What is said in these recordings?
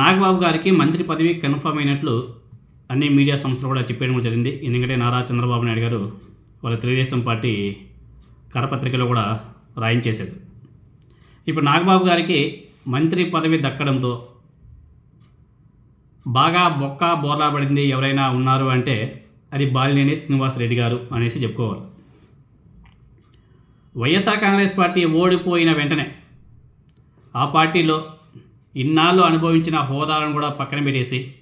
నాగబాబు గారికి మంత్రి పదవి కన్ఫర్మ్ అయినట్లు అన్ని మీడియా సంస్థలు కూడా చెప్పేయడం కూడా జరిగింది. ఎందుకంటే నారా చంద్రబాబు నాయుడు గారు వాళ్ళ తెలుగుదేశం పార్టీ కరపత్రికలో కూడా రాయించేశారు. ఇప్పుడు నాగబాబు గారికి మంత్రి పదవి దక్కడంతో బాగా బొక్క బోర్లా పడింది ఎవరైనా ఉన్నారు అంటే అది బాలినేని శ్రీనివాసరెడ్డి గారు అనేసి చెప్పుకోవాలి. వైఎస్ఆర్ కాంగ్రెస్ పార్టీ ఓడిపోయిన వెంటనే ఆ పార్టీలో ఇన్నాళ్ళు అనుభవించిన హోదాలను కూడా పక్కన పెట్టేసి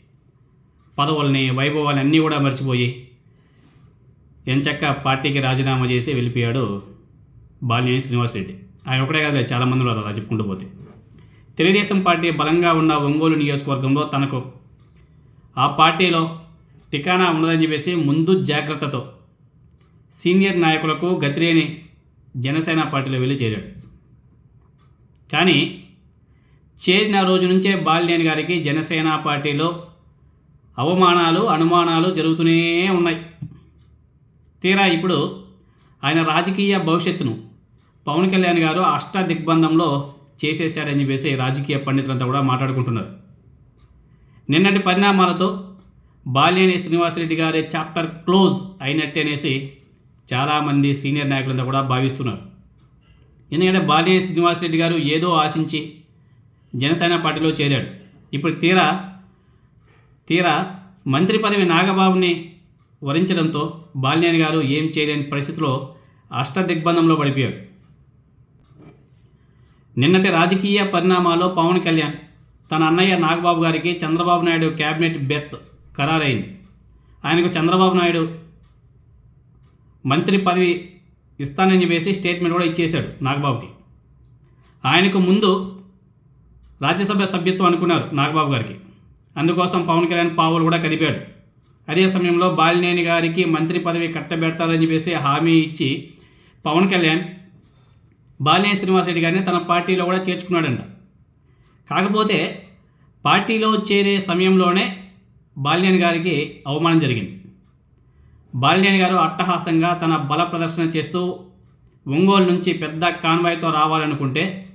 పదవుల్ని వైభవాలని అన్నీ కూడా మర్చిపోయి ఎంచక్క పార్టీకి రాజీనామా చేసి వెళ్ళిపోయాడు బాలినేని శ్రీనివాసరెడ్డి. ఆయన ఒకటే కాదు చాలామంది ఉన్నారు అలా చెప్పుకుంటూ పోతే. తెలుగుదేశం పార్టీ బలంగా ఉన్న ఒంగోలు నియోజకవర్గంలో తనకు ఆ పార్టీలో టికానా ఉండదని చెప్పేసి ముందు జాగ్రత్తతో సీనియర్ నాయకులకు గతిలేని జనసేన పార్టీలో వెళ్ళి చేరాడు. కానీ చేరిన రోజు నుంచే బాలినేని గారికి జనసేన పార్టీలో అవమానాలు అనుమానాలు జరుగుతూనే ఉన్నాయి. తీరా ఇప్పుడు ఆయన రాజకీయ భవిష్యత్తును పవన్ కళ్యాణ్ గారు అష్ట దిగ్బంధంలో చేసేశారని చెప్పేసి రాజకీయ పండితులంతా కూడా మాట్లాడుకుంటున్నారు. నిన్నటి పరిణామాలతో బాలినేని శ్రీనివాసరెడ్డి గారి చాప్టర్ క్లోజ్ అయినట్టే అనేసి చాలామంది సీనియర్ నాయకులంతా కూడా భావిస్తున్నారు. ఎందుకంటే బాలినేని శ్రీనివాసరెడ్డి గారు ఏదో ఆశించి జనసేన పార్టీలో చేరాడు. ఇప్పుడు తీరా తీరా మంత్రి పదవి నాగబాబుని వరించడంతో బాలినేని గారు ఏం చేయలేని పరిస్థితిలో అష్టదిగ్బంధంలో పడిపోయాడు. నిన్నటి రాజకీయ పరిణామాల్లో పవన్ కళ్యాణ్ తన అన్నయ్య నాగబాబు గారికి చంద్రబాబు నాయుడు క్యాబినెట్ బెర్త్ ఖరారైంది. ఆయనకు చంద్రబాబు నాయుడు మంత్రి పదవి ఇస్తానని చెప్పేసి స్టేట్మెంట్ కూడా ఇచ్చేశాడు నాగబాబుకి. ఆయనకు ముందు రాజ్యసభ సభ్యత్వం అనుకున్నారు నాగబాబు గారికి. అందుకోసం పవన్ కళ్యాణ్ పావులు కూడా కదిపాడు. అదే సమయంలో బాలినేని గారికి మంత్రి పదవి కట్టబెడతారని చెప్పేసి హామీ ఇచ్చి పవన్ కళ్యాణ్ బాలినేని శ్రీనివాసరెడ్డి గారిని తన పార్టీలో కూడా చేర్చుకున్నాడంట. కాకపోతే పార్టీలో చేరే సమయంలోనే బాలినేని గారికి అవమానం జరిగింది. బాలినేని గారు అట్టహాసంగా తన బల ప్రదర్శన చేస్తూ ఒంగోలు నుంచి పెద్ద కాన్వాయ్తో రావాలనుకుంటే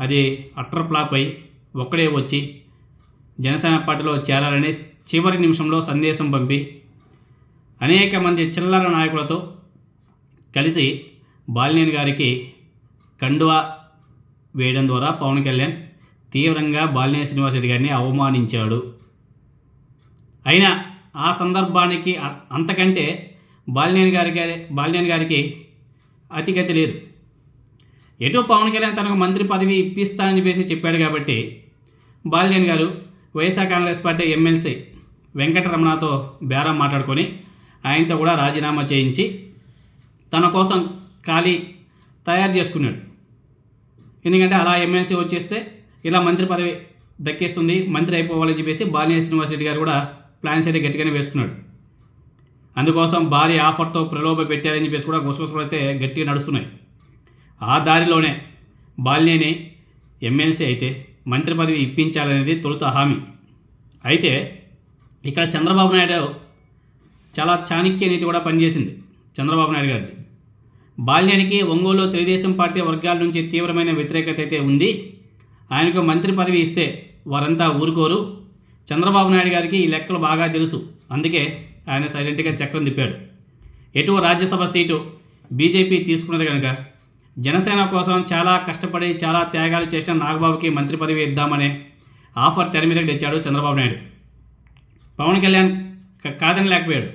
అది అట్టర్ ఫ్లాప్ అయి ఒక్కడే వచ్చి జనసేన పార్టీలో చేరాలని చివరి నిమిషంలో సందేశం పంపి అనేక మంది చిల్లర నాయకులతో కలిసి బాలినేని గారికి కండువా వేయడం ద్వారా పవన్ కళ్యాణ్ తీవ్రంగా బాలినేని శ్రీనివాసరెడ్డి గారిని అవమానించాడు. అయినా ఆ సందర్భానికి అంతకంటే బాలినేని గారికి బాలినేని గారికి అతిగతి లేదు. ఎటు పవన్ కళ్యాణ్ తనకు మంత్రి పదవి ఇప్పిస్తానని చెప్పేసి చెప్పాడు కాబట్టి బాలినేని గారు వైఎస్ఆర్ కాంగ్రెస్ పార్టీ ఎమ్మెల్సీ వెంకటరమణతో బేరం మాట్లాడుకొని ఆయనతో కూడా రాజీనామా చేయించి తన కోసం ఖాళీ తయారు చేసుకున్నాడు. ఎందుకంటే అలా ఎమ్మెల్సీ వచ్చేస్తే ఇలా మంత్రి పదవి దక్కేస్తుంది మంత్రి అయిపోవాలని చెప్పేసి బాలినేని శ్రీనివాసరెడ్డి గారు కూడా ప్లాన్స్ అయితే గట్టిగానే వేసుకున్నాడు. అందుకోసం భారీ ఆఫర్తో ప్రలోభ పెట్టారని చెప్పేసి కూడా గుసగుసలు అయితే గట్టిగా నడుస్తున్నాయి. ఆ దారిలోనే బాలినేని ఎమ్మెల్సీ అయితే మంత్రి పదవి ఇప్పించాలనేది తొలుత హామీ. అయితే ఇక్కడ చంద్రబాబు నాయుడు చాలా చాణక్య నీతి కూడా పనిచేసింది చంద్రబాబు నాయుడు గారిది. బాల్యానికి ఒంగోలు తెలుగుదేశం పార్టీ వర్గాల నుంచి తీవ్రమైన వ్యతిరేకత అయితే ఉంది. ఆయనకు మంత్రి పదవి ఇస్తే వారంతా ఊరుకోరు. చంద్రబాబు నాయుడు గారికి ఈ లెక్కలు బాగా తెలుసు. అందుకే ఆయన సైలెంట్గా చక్రం తిప్పాడు. ఎటు రాజ్యసభ సీటు బీజేపీ తీసుకున్నది కనుక జనసేన కోసం చాలా కష్టపడి చాలా త్యాగాలు చేసిన నాగబాబుకి మంత్రి పదవి ఇద్దామనే ఆఫర్ తెర మీదకి తెచ్చాడు చంద్రబాబు నాయుడు. పవన్ కళ్యాణ్ కాదని లేకపోయాడు.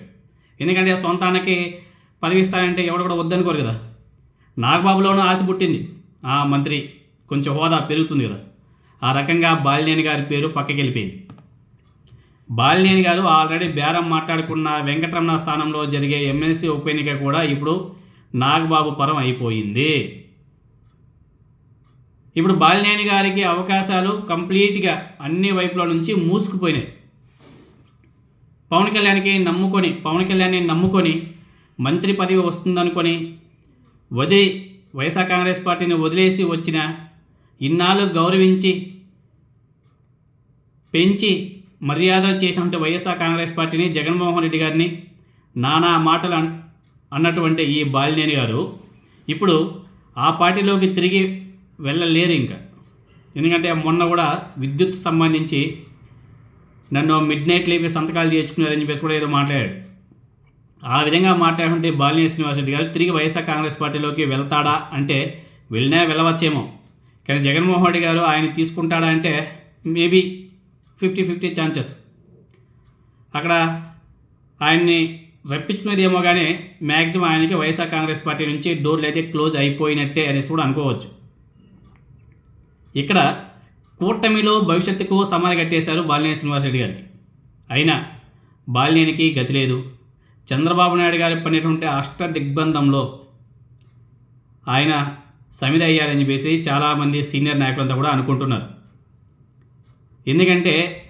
ఎందుకంటే సొంతానికి పదవి ఇస్తానంటే ఎవడు కూడా వద్దనుకోరు కదా. నాగబాబులోనూ ఆశ పుట్టింది. ఆ మంత్రి కొంచెం హోదా పెరుగుతుంది కదా. ఆ రకంగా బాలినేని గారి పేరు పక్కకి వెళ్ళిపోయింది బాలినేని గారు ఆల్రెడీ బేరం మాట్లాడుకున్న వెంకటరమణ స్థానంలో జరిగే ఎమ్మెల్సీ ఉప ఎన్నిక కూడా ఇప్పుడు నాగబాబు పరం అయిపోయింది. ఇప్పుడు బాలినేని గారికి అవకాశాలు కంప్లీట్గా అన్ని వైపుల నుంచి మూసుకుపోయినాయి. పవన్ కళ్యాణ్కి నమ్ముకొని పవన్ కళ్యాణ్ని నమ్ముకొని మంత్రి పదవి వస్తుందనుకొని వదిలి వైఎస్ఆర్ కాంగ్రెస్ పార్టీని వదిలేసి వచ్చిన ఇన్నాళ్ళు గౌరవించి పెంచి మర్యాదలు చేసినటువంటి వైఎస్ఆర్ కాంగ్రెస్ పార్టీని జగన్మోహన్ రెడ్డి గారిని నానా మాటలు అన్నటువంటి ఈ బాలినేని గారు ఇప్పుడు ఆ పార్టీలోకి తిరిగి వెళ్ళలేరు ఇంకా. ఎందుకంటే మొన్న కూడా విద్యుత్ సంబంధించి నన్ను మిడ్ నైట్ లేపి సంతకాలు చేర్చుకున్నారని చెప్పేసి కూడా ఏదో మాట్లాడాడు. ఆ విధంగా మాట్లాడుతుంటే బాలినేని శ్రీనివాసరెడ్డి గారు తిరిగి వైఎస్ఆర్ కాంగ్రెస్ పార్టీలోకి వెళ్తాడా అంటే వెళ్ళినా వెళ్ళవచ్చేమో. కానీ జగన్మోహన్ రెడ్డి గారు ఆయన తీసుకుంటాడా అంటే మేబీ ఫిఫ్టీ ఫిఫ్టీ ఛాన్సెస్. అక్కడ ఆయన్ని రప్పించుకునేది ఏమో కానీ మ్యాక్సిమం ఆయనకి వైఎస్ఆర్ కాంగ్రెస్ పార్టీ నుంచి డోర్లు అయితే క్లోజ్ అయిపోయినట్టే అనేసి కూడా అనుకోవచ్చు. ఇక్కడ కూటమిలో భవిష్యత్తుకు సమాధి కట్టేశారు బాలినేని శ్రీనివాసరెడ్డి గారికి. అయినా బాలినేనికి గతి లేదు. చంద్రబాబు నాయుడు గారి పడినటువంటి అష్ట దిగ్బంధంలో ఆయన సమిధి అయ్యారని చెప్పేసి చాలామంది సీనియర్ నాయకులంతా కూడా అనుకుంటున్నారు. ఎందుకంటే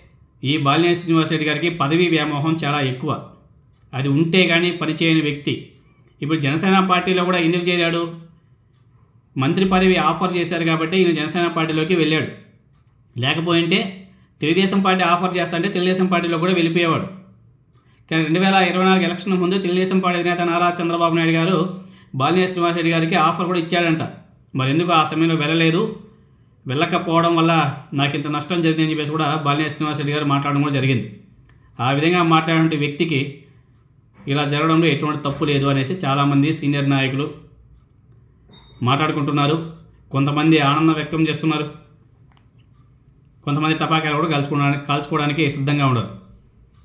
ఈ బాలినేని శ్రీనివాసరెడ్డి గారికి పదవీ వ్యామోహం చాలా ఎక్కువ. అది ఉంటే కానీ పనిచేయని వ్యక్తి. ఇప్పుడు జనసేన పార్టీలో కూడా ఎందుకు చేరాడు? మంత్రి పదవి ఆఫర్ చేశారు కాబట్టి ఈయన జనసేన పార్టీలోకి వెళ్ళాడు. లేకపోయింటే తెలుగుదేశం పార్టీ ఆఫర్ చేస్తాంటే తెలుగుదేశం పార్టీలో కూడా వెళ్ళిపోయేవాడు. కానీ రెండు వేల ఇరవై నాలుగు ఎలక్షన్ ముందు తెలుగుదేశం పార్టీ అధినేత నారా చంద్రబాబు నాయుడు గారు బాలినేని శ్రీనివాసరెడ్డి గారికి ఆఫర్ కూడా ఇచ్చాడంట. మరి ఎందుకు ఆ సమయంలో వెళ్ళలేదు? వెళ్ళకపోవడం వల్ల నాకు ఇంత నష్టం జరిగిందని చెప్పేసి కూడా బాలినేని శ్రీనివాసరెడ్డి గారు మాట్లాడడం కూడా జరిగింది. ఆ విధంగా మాట్లాడే వ్యక్తికి ఇలా జరగడంలో ఎటువంటి తప్పు లేదు అనేసి చాలామంది సీనియర్ నాయకులు మాట్లాడుకుంటున్నారు. కొంతమంది ఆనందం వ్యక్తం చేస్తున్నారు. కొంతమంది టపాకాయలు కూడా కాల్చుకోవడానికి కాల్చుకోవడానికి సిద్ధంగా ఉండరు